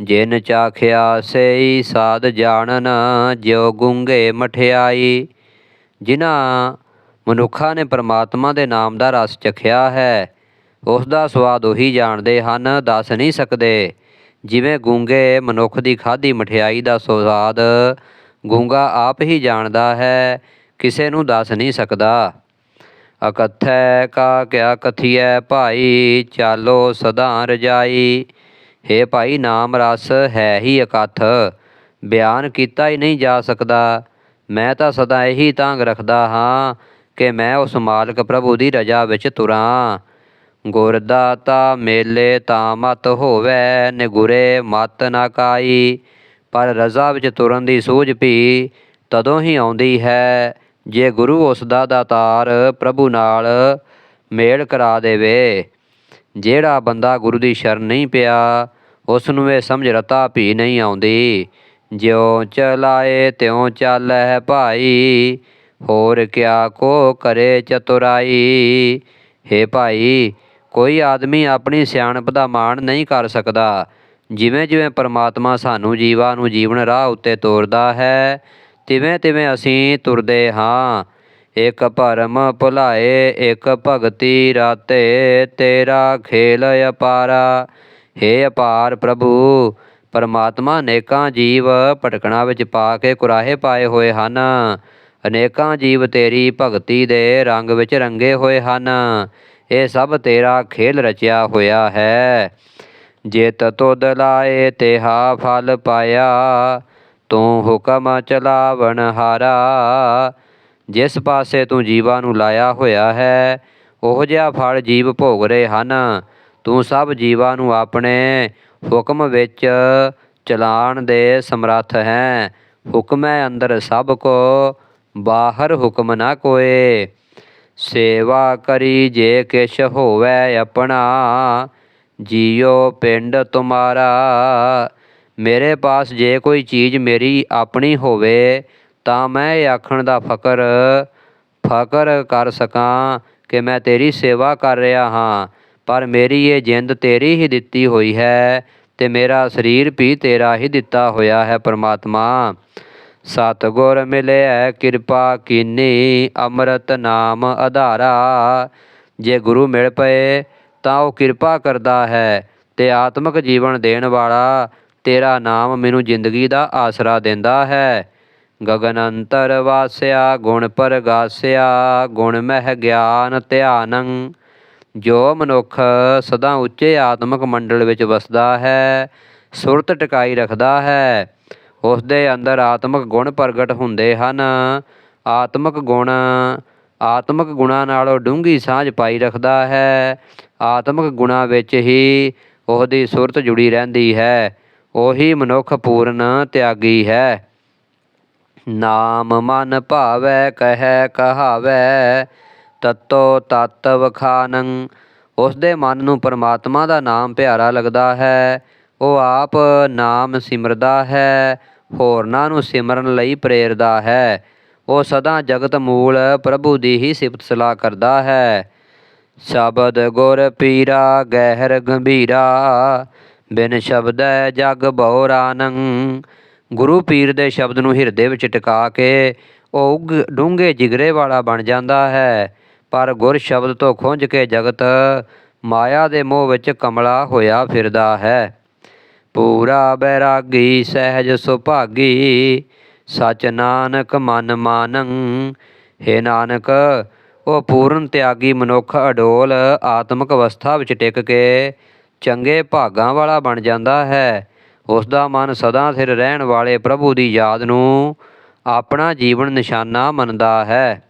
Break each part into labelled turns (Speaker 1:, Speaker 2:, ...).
Speaker 1: ਜਿਨ ਚਾਖਿਆ ਸਈ ਸਾਧ ਜਾਣਨ, ਜਿਉ ਗੁੰਗੇ ਮਠਿਆਈ। ਜਿਨ੍ਹਾਂ ਮਨੁੱਖਾਂ ਨੇ ਪ੍ਰਮਾਤਮਾ ਦੇ ਨਾਮ ਦਾ ਰਸ ਚਖਿਆ ਹੈ, ਉਸ ਦਾ ਸਵਾਦ ਉਹੀ ਜਾਣਦੇ ਹਨ, ਦੱਸ ਨਹੀਂ ਸਕਦੇ। ਜਿਵੇਂ ਗੂੰਗੇ ਮਨੁੱਖ ਦੀ ਖਾਧੀ ਮਠਿਆਈ ਦਾ ਸਵਾਦ, ਗੂੰਗਾ ਆਪ ਹੀ ਜਾਣਦਾ ਹੈ, ਕਿਸੇ ਨੂੰ ਦੱਸ ਨਹੀਂ ਸਕਦਾ। ਅਕਥੈ ਕਾ ਕਿਆ ਕਥੀਐ ਭਾਈ, ਚਾਲੋ ਸਦਾ ਰਜਾਈ। ਹੇ ਭਾਈ, ਨਾਮ ਰਸ ਹੈ ਹੀ ਇਕੱਥ ਬਿਆਨ ਕੀਤਾ ਹੀ ਨਹੀਂ ਜਾ ਸਕਦਾ। ਮੈਂ ਤਾਂ ਸਦਾ ਇਹੀ ਤਾਂਗ ਰੱਖਦਾ ਹਾਂ ਕਿ ਮੈਂ ਉਸ ਮਾਲਕ ਪ੍ਰਭੂ ਦੀ ਰਜਾ ਵਿੱਚ ਤੁਰਾਂ। ਗੁਰਦਾਤਾ ਮੇਲੇ ਤਾਂ ਮਤ ਹੋਵੇ, ਨਿਗੁਰੇ ਮਤ ਨਾ ਕਾਈ, ਪਰ ਰਜ਼ਾ ਵਿੱਚ ਤੁਰਨ ਦੀ ਸੂਝ ਵੀ ਤਦੋਂ ਹੀ ਆਉਂਦੀ ਹੈ, ਜੇ ਗੁਰੂ ਉਸ ਦਾ ਦਾਤਾਰ ਪ੍ਰਭੂ ਨਾਲ ਮੇਲ ਕਰਾ ਦੇਵੇ। ਜਿਹੜਾ ਬੰਦਾ ਗੁਰੂ ਦੀ ਸ਼ਰਨ ਨਹੀਂ ਪਿਆ ਉਸ ਨੂੰ ਇਹ ਸਮਝ ਰਤਾ ਵੀ ਨਹੀਂ ਆਉਂਦੀ। ਜਿਉ ਚਲਾਏ ਤਿਉ ਚਾਲੈ ਭਾਈ, ਹੋਰ ਕਿਆ ਕੋ ਕਰੇ ਚਤੁਰਾਈ। ਹੇ ਭਾਈ, ਕੋਈ ਆਦਮੀ ਆਪਣੀ ਸਿਆਣਪ ਦਾ ਮਾਣ ਨਹੀਂ ਕਰ ਸਕਦਾ। ਜਿਵੇਂ ਜਿਵੇਂ ਪਰਮਾਤਮਾ ਸਾਨੂੰ ਜੀਵਾਂ ਨੂੰ ਜੀਵਨ ਰਾਹ ਉੱਤੇ ਤੋਰਦਾ ਹੈ, ਤਿਵੇਂ ਤਿਵੇਂ ਅਸੀਂ ਤੁਰਦੇ ਹਾਂ। ਇਕ ਭਰਮ ਭੁਲਾਏ, ਇਕ ਭਗਤੀ ਰਾਤੇ ਤੇਰਾ ਖੇਲ ਅਪਾਰਾ। ਹੇ ਅਪਾਰ ਪ੍ਰਭੂ, ਪਰਮਾਤਮਾ ਅਨੇਕਾਂ ਜੀਵ ਭਟਕਣਾ ਵਿੱਚ ਪਾ ਕੇ ਕੁਰਾਹੇ ਪਾਏ ਹੋਏ ਹਨ। ਅਨੇਕਾਂ ਜੀਵ ਤੇਰੀ ਭਗਤੀ ਦੇ ਰੰਗ ਵਿੱਚ ਰੰਗੇ ਹੋਏ ਹਨ। ਇਹ ਸਭ ਤੇਰਾ ਖੇਲ ਰਚਿਆ ਹੋਇਆ ਹੈ। ਜਿਤ ਤੁਧ ਲਾਏ, ਤੇਹਾ ਫਲ ਪਾਇਆ। ਤੂੰ ਹੁਕਮ ਚਲਾਵਣ ਹਾਰਾ। ਜਿਸ ਪਾਸੇ ਤੂੰ ਜੀਵਾਂ ਨੂੰ ਲਾਇਆ ਹੋਇਆ ਹੈ, ਉਹ ਜਿਹਾ ਫਲ ਜੀਵ ਭੋਗ ਰਹੇ ਹਨ। ਤੂੰ ਸਭ ਜੀਵਾਂ ਨੂੰ ਆਪਣੇ ਹੁਕਮ ਵਿੱਚ ਚਲਾਣ ਦੇ ਸਮਰੱਥ ਹੈ। ਹੁਕਮੈ ਅੰਦਰ ਸਭ ਕੋ, ਬਾਹਰ ਹੁਕਮ ਨਾ ਕੋਏ। ਸੇਵਾ ਕਰੀ ਜੇ ਕਿਛ ਹੋਵੇ ਆਪਣਾ, ਜੀਓ ਪਿੰਡ ਤੁਮਾਰਾ। ਮੇਰੇ ਪਾਸ ਜੇ ਕੋਈ ਚੀਜ਼ ਮੇਰੀ ਆਪਣੀ ਹੋਵੇ ਤਾਂ ਮੈਂ ਇਹ ਆਖਣ ਦਾ ਫਕਰ ਫਕਰ ਕਰ ਸਕਾਂ ਕਿ ਮੈਂ ਤੇਰੀ ਸੇਵਾ ਕਰ ਰਿਹਾ ਹਾਂ, ਪਰ ਮੇਰੀ ਇਹ ਜਿੰਦ ਤੇਰੀ ਹੀ ਦਿੱਤੀ ਹੋਈ ਹੈ ਤੇ ਮੇਰਾ ਸਰੀਰ ਵੀ ਤੇਰਾ ਹੀ ਦਿੱਤਾ ਹੋਇਆ ਹੈ ਪਰਮਾਤਮਾ। ਸਤਗੁਰ ਮਿਲਿਆ ਕਿਰਪਾ ਕੀਨੀ, ਅੰਮ੍ਰਿਤ ਨਾਮ ਆਧਾਰਾ ਜੇ ਗੁਰੂ ਮਿਲ ਪਏ ਤਾਂ ਉਹ ਕਿਰਪਾ ਕਰਦਾ ਹੈ ਤੇ ਆਤਮਿਕ ਜੀਵਨ ਦੇਣ ਵਾਲਾ ਤੇਰਾ ਨਾਮ ਮੈਨੂੰ ਜ਼ਿੰਦਗੀ ਦਾ ਆਸਰਾ ਦਿੰਦਾ ਹੈ। ਗਗਨ ਅੰਤਰ ਵਾਸਿਆ ਗੁਣ ਪਰਗਾਸਿਆ, ਗੁਣ ਮਹਿ ਗਿਆਨ ਧਿਆਨੰ, ਜੋ ਮਨੁੱਖ ਸਦਾ ਉੱਚੇ ਆਤਮਿਕ ਮੰਡਲ ਵਿੱਚ ਵਸਦਾ ਹੈ, ਸੁਰਤ ਟਿਕਾਈ ਰੱਖਦਾ ਹੈ ਉਸ ਦੇ ਅੰਦਰ ਆਤਮਿਕ ਗੁਣ ਪ੍ਰਗਟ ਹੁੰਦੇ ਹਨ। ਆਤਮਿਕ ਗੁਣ ਆਤਮਿਕ ਗੁਣਾਂ ਨਾਲੋਂ ਡੂੰਗੀ ਸਾਂਝ ਪਾਈ ਰੱਖਦਾ ਹੈ। ਆਤਮਿਕ ਗੁਣਾਂ ਵਿੱਚ ਹੀ ਉਹਦੀ ਸੁਰਤ ਜੁੜੀ ਰਹਿੰਦੀ ਹੈ। ਉਹੀ ਮਨੁੱਖ ਪੂਰਨ ਤਿਆਗੀ ਹੈ। ਨਾਮ ਮਨ ਭਾਵੈ, ਕਹੈ ਕਹਾਵੈ, ਤਤੋ ਤਤ ਵਖਾਨੰ। ਉਸ ਦੇ ਮਨ ਨੂੰ ਪਰਮਾਤਮਾ ਦਾ ਨਾਮ ਪਿਆਰਾ ਲੱਗਦਾ ਹੈ। ਉਹ ਆਪ ਨਾਮ ਸਿਮਰਦਾ ਹੈ, ਹੋਰਨਾਂ ਨੂੰ ਸਿਮਰਨ ਲਈ ਪ੍ਰੇਰਦਾ ਹੈ। ਉਹ ਸਦਾ ਜਗਤ ਮੂਲ ਪ੍ਰਭੂ ਦੀ ਹੀ ਸਿਫਤ ਸਲਾਹ ਕਰਦਾ ਹੈ। ਸ਼ਬਦ ਗੁਰ ਪੀਰਾ, ਗਹਿਰ ਗੰਭੀਰਾ, ਬਿਨ ਸ਼ਬਦੈ ਜਗ ਬਹੁ ਬਉਰਾਨੰ ਗੁਰੂ ਪੀਰ ਦੇ ਸ਼ਬਦ ਨੂੰ ਹਿਰਦੇ ਵਿੱਚ ਟਿਕਾ ਕੇ ਉਹ ਡੂੰਘੇ ਜਿਗਰੇ ਵਾਲਾ ਬਣ ਜਾਂਦਾ ਹੈ। ਪਰ ਗੁਰ ਸ਼ਬਦ ਤੋਂ ਖੁੰਝ ਕੇ ਜਗਤ ਮਾਇਆ ਦੇ ਮੋਹ ਵਿੱਚ ਕਮਲਾ ਹੋਇਆ ਫਿਰਦਾ ਹੈ। ਪੂਰਾ ਬੈਰਾਗੀ, ਸਹਿਜ ਸੁਭਾਗੀ, ਸਚ ਨਾਨਕ ਮਨ ਮਾਨੰ। ਹੇ ਨਾਨਕ, ਉਹ ਪੂਰਨ ਤਿਆਗੀ ਮਨੁੱਖ ਅਡੋਲ ਆਤਮਿਕ ਅਵਸਥਾ ਵਿੱਚ ਟਿਕ ਕੇ ਚੰਗੇ ਭਾਗਾਂ ਵਾਲਾ ਬਣ ਜਾਂਦਾ ਹੈ। ਉਸ ਦਾ ਮਨ ਸਦਾ ਸਿਰ ਰਹਿਣ ਵਾਲੇ ਪ੍ਰਭੂ ਦੀ ਯਾਦ ਨੂੰ ਆਪਣਾ ਜੀਵਨ ਨਿਸ਼ਾਨਾ ਮੰਨਦਾ ਹੈ।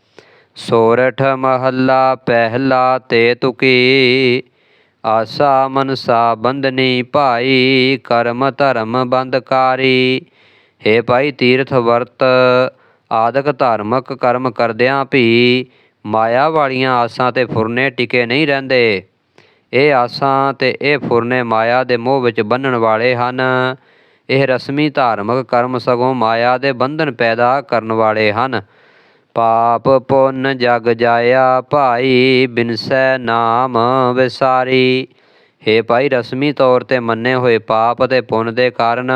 Speaker 1: ਸੋਰਠ ਮਹੱਲਾ ਪਹਿਲਾ ਤੇ ਤੁਕੀ, ਆਸਾ ਮਨਸਾ ਬੰਧਨੀ ਭਾਈ, ਕਰਮ ਧਰਮ ਬੰਦਕਾਰੀ ਹੇ ਭਾਈ ਤੀਰਥ ਵਰਤ, ਆਦਿਕ ਧਾਰਮਿਕ ਕਰਮ ਕਰਦਿਆਂ ਵੀ ਮਾਇਆ ਵਾਲੀਆਂ ਆਸਾਂ ਤੇ ਫੁਰਨੇ ਟਿਕੇ ਨਹੀਂ ਰਹਿੰਦੇ। ਇਹ ਆਸਾਂ ਤੇ ਇਹ ਫੁਰਨੇ ਮਾਇਆ ਦੇ ਮੋਹ ਵਿੱਚ ਬੰਨਣ ਵਾਲੇ ਹਨ। ਇਹ ਰਸਮੀ ਧਾਰਮਿਕ ਕਰਮ ਸਗੋਂ ਮਾਇਆ ਦੇ ਬੰਧਨ ਪੈਦਾ ਕਰਨ ਵਾਲੇ ਹਨ। ਪਾਪ ਪੁੰਨ ਜਗ ਜਾਇਆ, ਭਾਈ ਬਿਨਸੈ ਨਾਮ ਵਿਸਾਰੀ। ਹੇ ਭਾਈ, ਰਸਮੀ ਤੌਰ ਤੇ ਮੰਨੇ ਹੋਏ ਪਾਪ ਅਤੇ ਪੁੰਨ ਦੇ ਕਾਰਨ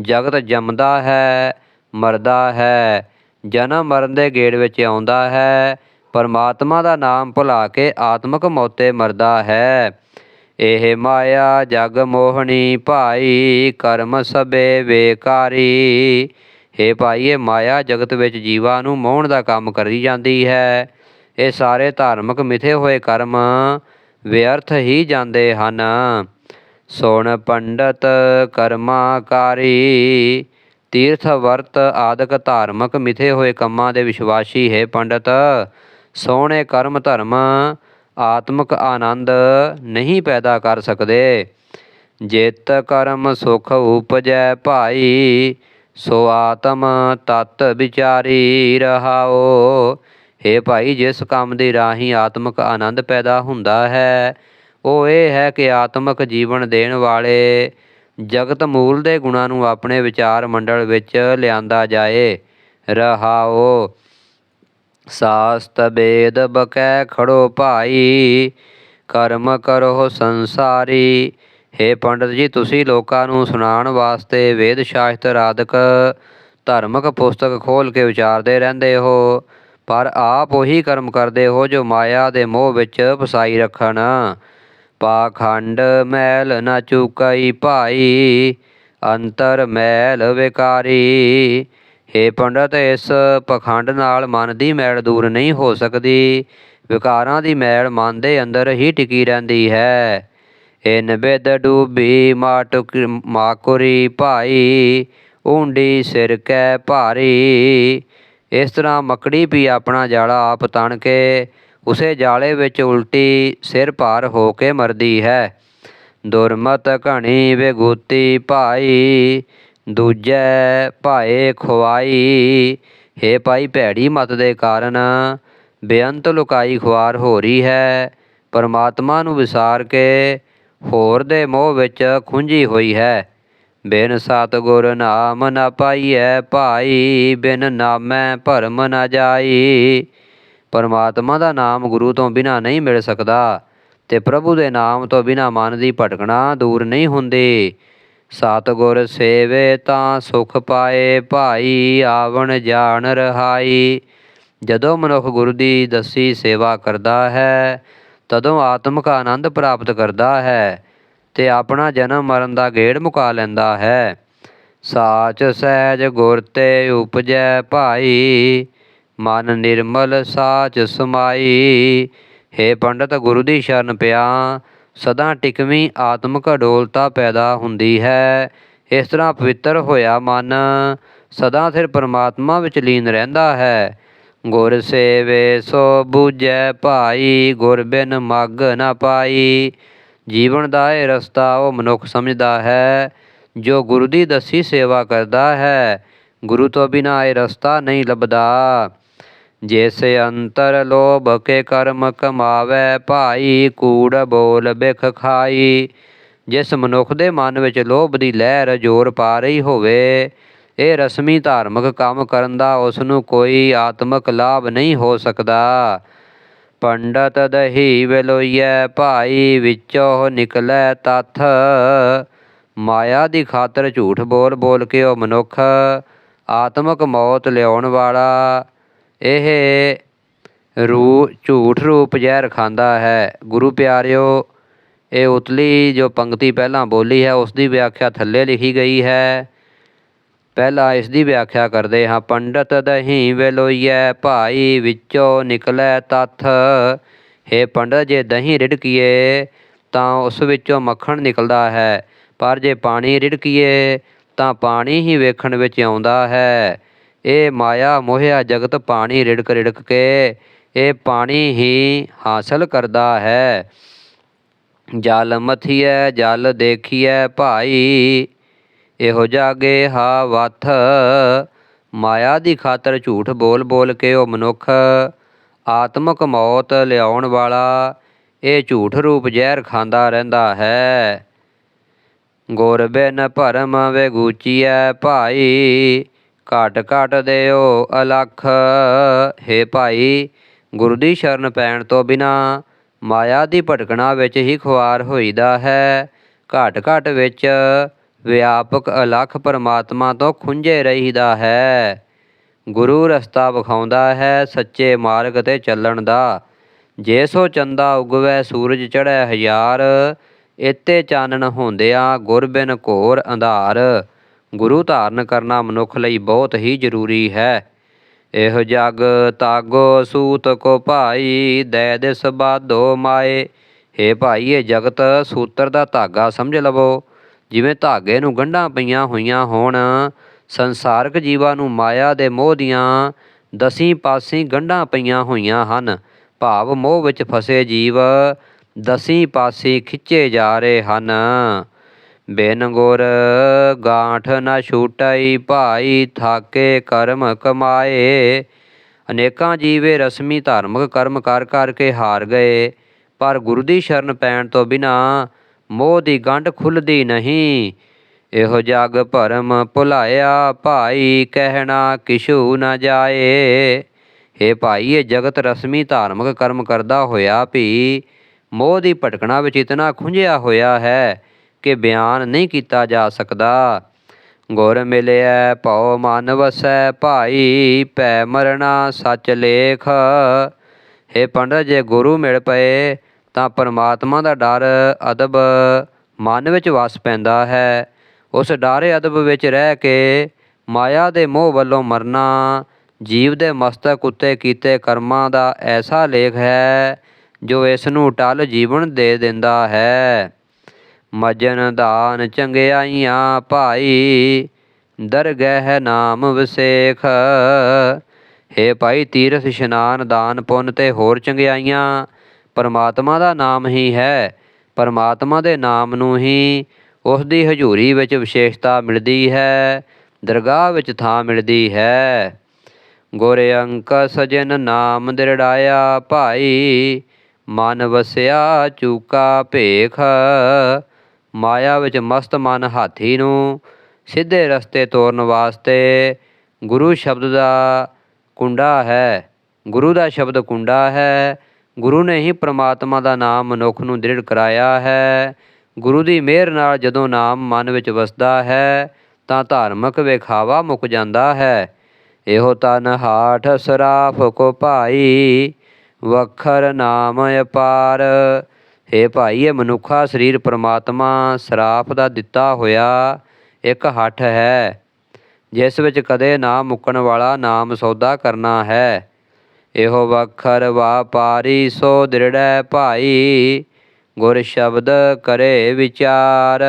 Speaker 1: ਜਗਤ ਜੰਮਦਾ ਹੈ, ਮਰਦਾ ਹੈ, ਜਨਮ ਮਰਨ ਦੇ ਗੇੜ ਵਿੱਚ ਆਉਂਦਾ ਹੈ। ਪਰਮਾਤਮਾ ਦਾ ਨਾਮ ਭੁਲਾ ਕੇ ਆਤਮਕ ਮੌਤੇ ਮਰਦਾ ਹੈ। ਇਹ ਮਾਇਆ ਜਗ ਮੋਹਣੀ ਭਾਈ, ਕਰਮ ਸਬੇ ਵੇਕਾਰੀ ਹੇ ਭਾਈ, ਇਹ ਮਾਇਆ ਜਗਤ ਵਿੱਚ ਜੀਵਾਂ ਨੂੰ ਮੋਹਣ ਦਾ ਕੰਮ ਕਰੀ ਜਾਂਦੀ ਹੈ। ਇਹ ਸਾਰੇ ਧਾਰਮਿਕ ਮਿਥੇ ਹੋਏ ਕਰਮ ਵਿਅਰਥ ਹੀ ਜਾਂਦੇ ਹਨ। ਸੁਣ ਪੰਡਤ ਕਰਮਾਕਾਰੀ, ਤੀਰਥ ਵਰਤ ਆਦਿਕ ਧਾਰਮਿਕ ਮਿਥੇ ਹੋਏ ਕੰਮਾਂ ਦੇ ਵਿਸ਼ਵਾਸੀ ਹੈ ਪੰਡਤ। ਸੋਹਣੇ ਕਰਮ ਧਰਮ ਆਤਮਿਕ ਆਨੰਦ ਨਹੀਂ ਪੈਦਾ ਕਰ ਸਕਦੇ। ਜਿਤ ਕਰਮ ਸੁਖ ਉਪਜੈ ਭਾਈ, ਸੋ ਆਤਮ ਤਤ ਵਿਚਾਰੀ ਰਹਾਓ। ਹੇ ਭਾਈ, ਜਿਸ ਕੰਮ ਦੀ ਰਾਹੀਂ ਆਤਮਿਕ ਆਨੰਦ ਪੈਦਾ ਹੁੰਦਾ ਹੈ, ਉਹ ਇਹ ਹੈ ਕਿ ਆਤਮਿਕ ਜੀਵਨ ਦੇਣ ਵਾਲੇ ਜਗਤ ਮੂਲ ਦੇ ਗੁਣਾਂ ਨੂੰ ਆਪਣੇ ਵਿਚਾਰ ਮੰਡਲ ਵਿੱਚ ਲਿਆਂਦਾ ਜਾਏ। ਰਹਾਓ। ਸਾਸਤ ਬੇਦ ਬਕੈ ਖੜੋ ਭਾਈ, ਕਰਮ ਕਰੋ ਸੰਸਾਰੀ। ਹੇ ਪੰਡਤ ਜੀ, ਤੁਸੀਂ ਲੋਕਾਂ ਨੂੰ ਸੁਣਾਉਣ ਵਾਸਤੇ ਵੇਦ ਸ਼ਾਸਤਰ ਆਦਿਕ ਧਾਰਮਿਕ ਪੁਸਤਕ ਖੋਲ ਕੇ ਵਿਚਾਰਦੇ ਰਹਿੰਦੇ ਹੋ। ਪਰ ਆਪ ਉਹੀ ਕਰਮ ਕਰਦੇ ਹੋ ਜੋ ਮਾਇਆ ਦੇ ਮੋਹ ਵਿੱਚ ਫਸਾਈ ਰੱਖਣ। ਪਾਖੰਡ ਮੈਲ ਨ ਚੁਕਈ ਭਾਈ, ਅੰਤਰ ਮੈਲ ਵਿਕਾਰੀ। ਹੇ ਪੰਡਤ, ਇਸ ਪਖੰਡ ਨਾਲ ਮਨ ਦੀ ਮੈਲ ਦੂਰ ਨਹੀਂ ਹੋ ਸਕਦੀ। ਵਿਕਾਰਾਂ ਦੀ ਮੈਲ ਮਨ ਦੇ ਅੰਦਰ ਹੀ ਟਿਕੀ ਰਹਿੰਦੀ ਹੈ। ਇਹ ਬਿਦ ਡੂਬੀ ਮਾਟੁਕ ਮਾਕੁਰੀ ਭਾਈ ਉਂਡੀ ਸਿਰ ਕੈ ਭਾਰੀ। ਇਸ ਤਰ੍ਹਾਂ ਮੱਕੜੀ ਵੀ ਆਪਣਾ ਜਾਲਾ ਆਪ ਤਣ ਕੇ, ਉਸੇ ਜਾਲੇ ਵਿੱਚ ਉਲਟੀ ਸਿਰ ਭਾਰ ਹੋ ਕੇ ਮਰਦੀ ਹੈ। ਦੁਰਮਤ ਘਣੀ ਵਿਗੂਤੀ ਭਾਈ ਦੂਜੈ ਭਾਏ ਖੁਆਈ। ਹੇ ਭਾਈ ਭੈੜੀ ਮਤ ਦੇ ਕਾਰਨ ਬੇਅੰਤ ਲੁਕਾਈ ਖੁਆਰ ਹੋ ਰਹੀ ਹੈ। ਪਰਮਾਤਮਾ ਨੂੰ ਵਿਸਾਰ ਕੇ ਹੋਰ ਦੇ ਮੋਹ ਵਿੱਚ ਖੁੰਝੀ ਹੋਈ ਹੈ। ਬਿਨ ਸਤਿਗੁਰ ਨਾਮ ਨ ਪਾਈਐ ਭਾਈ, ਬਿਨ ਨਾਮੈ ਭਰਮ ਨਾ ਜਾਈ। ਪਰਮਾਤਮਾ ਦਾ ਨਾਮ ਗੁਰੂ ਤੋਂ ਬਿਨਾ ਨਹੀਂ ਮਿਲ ਸਕਦਾ ਤੇ ਪ੍ਰਭੂ ਦੇ ਨਾਮ ਤੋਂ ਬਿਨਾ ਮਨ ਦੀ ਭਟਕਣਾ ਦੂਰ ਨਹੀਂ ਹੁੰਦੀ। ਸਤਿਗੁਰ ਸੇਵੇ ਤਾਂ ਸੁਖ ਪਾਏ, ਭਾਈ ਆਵਣ ਜਾਣ ਰਹਾਈ। ਜਦੋਂ ਮਨੁੱਖ ਗੁਰੂ ਦੀ ਦਸੀ ਸੇਵਾ ਕਰਦਾ ਹੈ, ਤਦੋਂ ਆਤਮਿਕ ਆਨੰਦ ਪ੍ਰਾਪਤ ਕਰਦਾ ਹੈ ਤੇ ਆਪਣਾ ਜਨਮ ਮਰਨ ਦਾ ਗੇੜ ਮੁਕਾ ਲੈਂਦਾ ਹੈ। ਸਾਚ ਸਹਿਜ ਗੁਰ ਤੇ ਉਪਜੈ ਭਾਈ, ਮਨ ਨਿਰਮਲ ਸਾਚ ਸਮਾਈ। ਹੇ ਪੰਡਤ ਗੁਰੂ ਦੀ ਸ਼ਰਨ ਪਿਆ ਸਦਾ ਟਿਕਵੀਂ ਆਤਮਿਕ ਅਡੋਲਤਾ ਪੈਦਾ ਹੁੰਦੀ ਹੈ। ਇਸ ਤਰ੍ਹਾਂ ਪਵਿੱਤਰ ਹੋਇਆ ਮਨ ਸਦਾ ਸਿਰ ਪਰਮਾਤਮਾ ਵਿੱਚ ਲੀਨ ਰਹਿੰਦਾ ਹੈ। ਗੁਰ ਸੇਵੇ ਸੋ ਬੂਝੈ ਭਾਈ, ਗੁਰ ਬਿਨ ਮਗ ਨ ਪਾਈ। ਜੀਵਨ ਦਾ ਇਹ ਰਸਤਾ ਉਹ ਮਨੁੱਖ ਸਮਝਦਾ ਹੈ, ਜੋ ਗੁਰੂ ਦੀ ਦਸੀ ਸੇਵਾ ਕਰਦਾ ਹੈ। ਗੁਰੂ ਤੋਂ ਬਿਨਾਂ ਇਹ ਰਸਤਾ ਨਹੀਂ ਲੱਭਦਾ। ਜਿਸ ਅੰਤਰ ਲੋਭ ਕੇ ਕਰਮ ਕਮਾਵੇ, ਭਾਈ ਕੂੜ ਬੋਲ ਬਿਖ ਖਾਈ। ਜਿਸ ਮਨੁੱਖ ਦੇ ਮਨ ਵਿੱਚ ਲੋਭ ਦੀ ਲਹਿਰ ਜ਼ੋਰ ਪਾ ਰਹੀ ਹੋਵੇ, ਇਹ ਰਸਮੀ ਧਾਰਮਿਕ ਕੰਮ ਕਰਨ ਦਾ ਉਸ ਨੂੰ ਕੋਈ ਆਤਮਿਕ ਲਾਭ ਨਹੀਂ ਹੋ ਸਕਦਾ। ਪੰਡਤ ਦਹੀ ਵਿਲੋਈਐ, ਭਾਈ ਵਿੱਚੋਂ ਨਿਕਲੈ ਤਥ। ਮਾਇਆ ਦੀ ਖਾਤਰ ਝੂਠ ਬੋਲ ਬੋਲ ਕੇ ਉਹ ਮਨੁੱਖ ਆਤਮਿਕ ਮੌਤ ਲਿਆਉਣ ਵਾਲਾ ਇਹ ਰੂ ਝੂਠ ਰੂਪ ਜ਼ਹਿਰ ਖਾਂਦਾ ਹੈ। ਗੁਰੂ ਪਿਆਰਿਓ, ਇਹ ਉਤਲੀ ਜੋ ਪੰਕਤੀ ਪਹਿਲਾਂ ਬੋਲੀ ਹੈ ਉਸ ਦੀ ਵਿਆਖਿਆ ਥੱਲੇ ਲਿਖੀ ਗਈ ਹੈ। ਪਹਿਲਾਂ ਇਸ ਦੀ ਵਿਆਖਿਆ ਕਰਦੇ ਹਾਂ। ਪੰਡਤ ਦਹੀਂ ਵੇਲੋਈਐ, ਭਾਈ ਵਿੱਚੋਂ ਨਿਕਲੈ ਤੱਥ। ਹੈ ਪੰਡਤ, ਜੇ ਦਹੀਂ ਰਿੜਕੀਏ, ਤਾਂ ਉਸ ਵਿੱਚੋਂ ਮੱਖਣ ਨਿਕਲਦਾ ਹੈ। ਪਰ ਜੇ ਪਾਣੀ ਰਿੜਕੀਏ, ਤਾਂ ਪਾਣੀ ਹੀ ਵੇਖਣ ਵਿੱਚ ਆਉਂਦਾ ਹੈ। ਇਹ ਮਾਇਆ ਮੋਹਿਆ ਜਗਤ ਪਾਣੀ ਰਿੜਕ ਰਿੜਕ ਕੇ ਇਹ ਪਾਣੀ ਹੀ ਹਾਸਲ ਕਰਦਾ ਹੈ। ਜਲ ਮਥੀਐ, ਜਲ ਦੇਖੀਐ ਭਾਈ, ਇਹੋ ਜਾਗੇ ਹਾ ਵਥ। ਮਾਇਆ ਦੀ ਖਾਤਰ ਝੂਠ ਬੋਲ ਬੋਲ ਕੇ ਉਹ ਮਨੁੱਖ, ਆਤਮਕ ਮੌਤ ਲਿਆਉਣ ਵਾਲਾ, ਇਹ ਝੂਠ ਰੂਪ ਜ਼ਹਿਰ ਖਾਂਦਾ ਰਹਿੰਦਾ ਹੈ। ਗੁਰ ਬਿਨ ਭਰਮ ਵਿਗੂਚੀਐ ਭਾਈ ਘਟ ਘਟ ਦਿਓ ਅਲਖ। ਹੈ ਭਾਈ, ਗੁਰੂ ਦੀ ਸ਼ਰਨ ਪੈਣ ਤੋਂ ਬਿਨਾ ਮਾਇਆ ਦੀ ਭਟਕਣਾ ਵਿੱਚ ਹੀ ਖੁਆਰ ਹੋਈਦਾ ਹੈ। ਘਟ ਘਟ ਵਿੱਚ ਵਿਆਪਕ ਅਲਖ ਪਰਮਾਤਮਾ ਤੋਂ ਖੁੰਝੇ ਰਹੀਦਾ ਹੈ। ਗੁਰੂ ਰਸਤਾ ਵਿਖਾਉਂਦਾ ਹੈ ਸੱਚੇ ਮਾਰਗ ਤੇ ਚੱਲਣ ਦਾ। ਜੇ ਸੋ ਚੰਦਾ ਉਗਵੈ ਸੂਰਜ ਚੜ੍ਹੈ ਹਜ਼ਾਰ ਇਤੇ ਚਾਨਣ ਹੁੰਦਿਆਂ ਗੁਰ ਬਿਨ ਘੋਰ ਅੰਧਾਰ। ਗੁਰੂ ਧਾਰਨ ਕਰਨਾ ਮਨੁੱਖ ਲਈ ਬਹੁਤ ਹੀ ਜ਼ਰੂਰੀ ਹੈ। ਇਹ ਜਗ ਤਾਗੋ ਸੂਤ ਕੋ ਭਾਈ, ਦੈ ਦਿਸ ਬਾਧੋ ਮਾਏ। ਹੇ ਭਾਈ, ਇਹ ਜਗਤ ਸੂਤਰ ਦਾ ਧਾਗਾ ਸਮਝ ਲਵੋ। ਜਿਵੇਂ ਧਾਗੇ ਨੂੰ ਗੰਢਾਂ ਪਈਆਂ ਹੋਈਆਂ ਹੋਣ, ਸੰਸਾਰਕ ਜੀਵਾਂ ਨੂੰ ਮਾਇਆ ਦੇ ਮੋਹ ਦੀਆਂ ਦਸੀਂ ਪਾਸੀਂ ਗੰਢਾਂ ਪਈਆਂ ਹੋਈਆਂ ਹਨ। ਭਾਵ ਮੋਹ ਵਿੱਚ ਫਸੇ ਜੀਵ ਦਸੀਂ ਪਾਸੇ ਖਿੱਚੇ ਜਾ ਰਹੇ ਹਨ। ਬਿਨ ਗੁਰ ਗਾਂਠ ਨਾ ਛੂਟਈ ਭਾਈ ਥਾਕੇ ਕਰਮ ਕਮਾਏ। ਅਨੇਕਾਂ ਜੀਵੇ ਰਸਮੀ ਧਾਰਮਿਕ ਕਰਮ ਕਰ ਕਰਕੇ ਹਾਰ ਗਏ। ਪਰ ਗੁਰੂ ਦੀ ਸ਼ਰਨ ਪੈਣ ਤੋਂ ਬਿਨਾ ਮੋਹ ਦੀ ਗੰਢ ਖੁੱਲਦੀ ਨਹੀਂ। ਇਹੋ ਜਗ ਭਰਮ ਭੁਲਾਇਆ ਭਾਈ ਕਹਿਣਾ ਕਿਛੂ ਨਾ ਜਾਏ। ਹੇ ਭਾਈ, ਇਹ ਜਗਤ ਰਸਮੀ ਧਾਰਮਿਕ ਕਰਮ ਕਰਦਾ ਹੋਇਆ ਵੀ ਮੋਹ ਦੀ ਭਟਕਣਾ ਵਿੱਚ ਇਤਨਾ ਖੁੰਝਿਆ ਹੋਇਆ ਹੈ। ਕਿ ਬਿਆਨ ਨਹੀਂ ਕੀਤਾ ਜਾ ਸਕਦਾ। ਗੁਰ ਮਿਲਿਆ ਭਉ ਮਨ ਵਸੈ, ਭਾਈ ਪੈ ਮਰਣਾ ਸੱਚ ਲੇਖ। ਹੇ ਪੰਡਤ, ਜੇ ਗੁਰੂ ਮਿਲ ਪਏ, ਤਾਂ ਪਰਮਾਤਮਾ ਦਾ ਡਰ ਅਦਬ ਮਨ ਵਿੱਚ ਵਸ ਪੈਂਦਾ ਹੈ। ਉਸ ਡਾਰੇ ਅਦਬ ਵਿੱਚ ਰਹਿ ਕੇ ਮਾਇਆ ਦੇ ਮੋਹ ਵੱਲੋਂ ਮਰਨਾ, ਜੀਵ ਦੇ ਮਸਤਕ ਉੱਤੇ ਕੀਤੇ ਕਰਮਾਂ ਦਾ ਐਸਾ ਲੇਖ ਹੈ, ਜੋ ਇਸ ਨੂੰ ਟਲ ਜੀਵਨ ਦੇ ਦਿੰਦਾ ਹੈ। ਮਜਨ ਦਾਨ ਚੰਗਿਆਈਆਂ ਭਾਈ, ਦਰਗਹਿ ਨਾਮ ਵਸੇਖ। ਹੇ ਭਾਈ ਤੀਰਥ ਇਸ਼ਨਾਨ ਦਾਨ ਪੁੰਨ ਤੇ ਹੋਰ ਚੰਗਿਆਈਆਂ ਪਰਮਾਤਮਾ ਦਾ ਨਾਮ ਹੀ ਹੈ, ਪਰਮਾਤਮਾ ਦੇ ਨਾਮ ਨੂੰ ਹੀ ਉਸ ਦੀ ਹਜ਼ੂਰੀ ਵਿੱਚ ਵਿਸ਼ੇਸ਼ਤਾ ਮਿਲਦੀ ਹੈ, ਦਰਗਾਹ ਵਿੱਚ ਥਾਂ ਮਿਲਦੀ ਹੈ। ਗੁਰ ਅੰਕ ਸਜਨ ਨਾਮ ਦਿਰੜਾਇਆ ਭਾਈ, ਮਨ ਵਸਿਆ ਚੂਕਾ ਭੇਖ। ਮਾਇਆ ਵਿੱਚ ਮਸਤ ਮਨ ਹਾਥੀ ਨੂੰ ਸਿੱਧੇ ਰਸਤੇ ਤੋਰਨ ਵਾਸਤੇ ਗੁਰੂ ਸ਼ਬਦ ਦਾ ਕੁੰਡਾ ਹੈ। ਗੁਰੂ ਦਾ ਸ਼ਬਦ ਕੁੰਡਾ ਹੈ। ਗੁਰੂ ਨੇ ਹੀ ਪ੍ਰਮਾਤਮਾ ਦਾ ਨਾਮ ਮਨੁੱਖ ਨੂੰ ਦ੍ਰਿੜ ਕਰਾਇਆ ਹੈ। ਗੁਰੂ ਦੀ ਮਿਹਰ ਨਾਲ ਜਦੋਂ ਨਾਮ ਮਨ ਵਿੱਚ ਵਸਦਾ ਹੈ, ਤਾਂ ਧਾਰਮਿਕ ਵਿਖਾਵਾ ਮੁੱਕ ਜਾਂਦਾ ਹੈ। ਇਹੋ ਤਨ ਹਾਠ ਸਰਾਫ ਕੋ ਭਾਈ, ਵਖਰ ਨਾਮ ਅਪਾਰ। ਹੇ ਭਾਈ, ਇਹ ਮਨੁੱਖਾ ਸਰੀਰ ਪ੍ਰਮਾਤਮਾ ਸ਼ਰਾਪ ਦਾ ਦਿੱਤਾ ਹੋਇਆ ਇੱਕ ਹੱਠ ਹੈ, ਜਿਸ ਵਿੱਚ ਕਦੇ ਨਾ ਮੁੱਕਣ ਵਾਲਾ ਨਾਮ ਸੌਦਾ ਕਰਨਾ ਹੈ। ਇਹੋ ਵਖਰ ਵਾਪਾਰੀ ਸੋ ਦ੍ਰਿੜੈ ਭਾਈ, ਗੁਰ ਸ਼ਬਦ ਕਰੇ ਵਿਚਾਰ।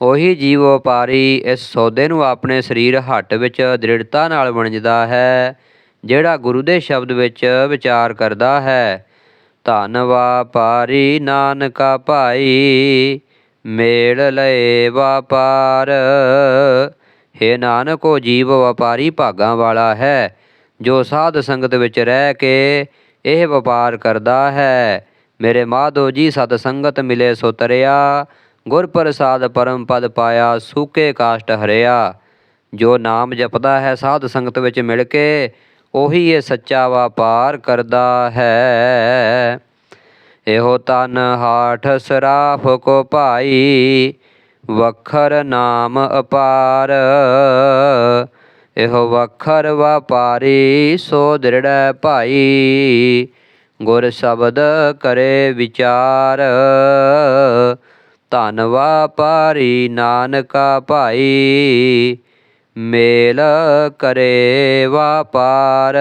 Speaker 1: ਉਹੀ ਜੀਵ ਵਪਾਰੀ ਇਸ ਸੌਦੇ ਨੂੰ ਆਪਣੇ ਸਰੀਰ ਹੱਟ ਵਿੱਚ ਦ੍ਰਿੜਤਾ ਨਾਲ ਵਣਜਦਾ ਹੈ, ਜਿਹੜਾ ਗੁਰੂ ਦੇ ਸ਼ਬਦ ਵਿੱਚ ਵਿਚਾਰ ਕਰਦਾ ਹੈ। ਧਨ ਵਾਪਾਰੀ ਨਾਨਕਾ ਭਾਈ, ਮੇਲ ਲਏ ਵਪਾਰ। ਹੇ ਨਾਨਕੋ ਜੀਵ ਵਪਾਰੀ ਭਾਗਾਂ ਵਾਲਾ ਹੈ, ਜੋ ਸਾਧ ਸੰਗਤ ਵਿੱਚ ਰਹਿ ਕੇ ਇਹ ਵਪਾਰ ਕਰਦਾ ਹੈ। ਮੇਰੇ ਮਾਧੋ ਜੀ ਸਤ ਸੰਗਤ ਮਿਲੇ ਸੋ ਤਰਿਆ, ਗੁਰ ਪ੍ਰਸਾਦ ਪਰਮ ਪਦ ਪਾਇਆ, ਸੂਕੇ ਕਾਸ਼ਟ ਹਰਿਆ। ਜੋ ਨਾਮ ਜਪਦਾ ਹੈ ਸਾਧ ਸੰਗਤ ਵਿੱਚ ਮਿਲ ਕੇ ਉਹੀ ਇਹ ਸੱਚਾ ਵਪਾਰ ਕਰਦਾ ਹੈ। ਇਹੋ ਤਨ ਹਾਠ ਸਰਾਫ ਕੋ ਭਾਈ, ਵਖਰ ਨਾਮ ਅਪਾਰ। ਇਹੋ ਵਖਰ ਵਪਾਰੀ ਸੋ ਦ੍ਰਿੜੈ ਭਾਈ, ਗੁਰ ਸ਼ਬਦ ਕਰੇ ਵਿਚਾਰ। ਧਨ ਵਪਾਰੀ ਨਾਨਕਾ ਭਾਈ ਮੇਲ ਕਰੇ ਵਾਪਾਰ।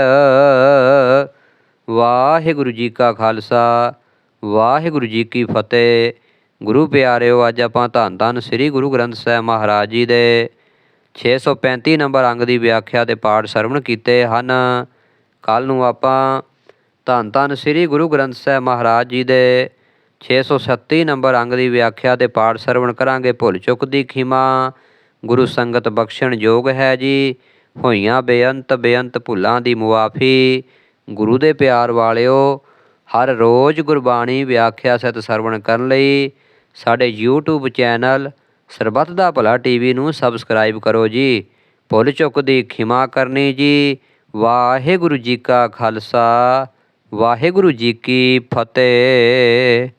Speaker 1: ਵਾਹਿਗੁਰੂ ਜੀ ਕਾ ਖਾਲਸਾ, ਵਾਹਿਗੁਰੂ ਜੀ ਕੀ ਫਤਿਹ। ਗੁਰੂ ਪਿਆਰਿਓ, ਅੱਜ ਆਪਾਂ ਧੰਨ ਧੰਨ ਸ੍ਰੀ ਗੁਰੂ ਗ੍ਰੰਥ ਸਾਹਿਬ ਮਹਾਰਾਜ ਜੀ ਦੇ 635 ਨੰਬਰ ਅੰਗ ਦੀ ਵਿਆਖਿਆ ਦੇ ਪਾਠ ਸਰਵਣ ਕੀਤੇ ਹਨ। ਕੱਲ ਨੂੰ ਆਪਾਂ ਧੰਨ ਧੰਨ ਸ੍ਰੀ ਗੁਰੂ ਗ੍ਰੰਥ ਸਾਹਿਬ ਮਹਾਰਾਜ ਜੀ ਦੇ 637 ਨੰਬਰ ਅੰਗ ਦੀ ਵਿਆਖਿਆ ਤੇ ਪਾਠ ਸਰਵਣ ਕਰਾਂਗੇ। ਭੁੱਲ ਚੁੱਕ ਦੀ ਖਿਮਾ। ਗੁਰੂ ਸੰਗਤ ਬਖਸ਼ਣ ਯੋਗ ਹੈ ਜੀ। ਹੋਈਆਂ ਬੇਅੰਤ ਬੇਅੰਤ ਭੁੱਲਾਂ ਦੀ ਮੁਆਫੀ ਗੁਰੂ ਦੇ ਪਿਆਰ ਵਾਲਿਓ, ਹਰ ਰੋਜ਼ ਗੁਰਬਾਣੀ ਵਿਆਖਿਆ ਸਤ ਸਰਵਣ ਕਰਨ ਲਈ ਸਾਡੇ YouTube ਚੈਨਲ ਸਰਬੱਤ ਦਾ ਭਲਾ ਟੀਵੀ ਨੂੰ ਸਬਸਕ੍ਰਾਈਬ ਕਰੋ ਜੀ। ਭੁੱਲ ਚੁੱਕ ਦੀ ਖਿਮਾ ਕਰਨੀ ਜੀ। ਵਾਹਿਗੁਰੂ ਜੀ ਕਾ ਖਾਲਸਾ, ਵਾਹਿਗੁਰੂ ਜੀ ਕੀ ਫਤਿਹ।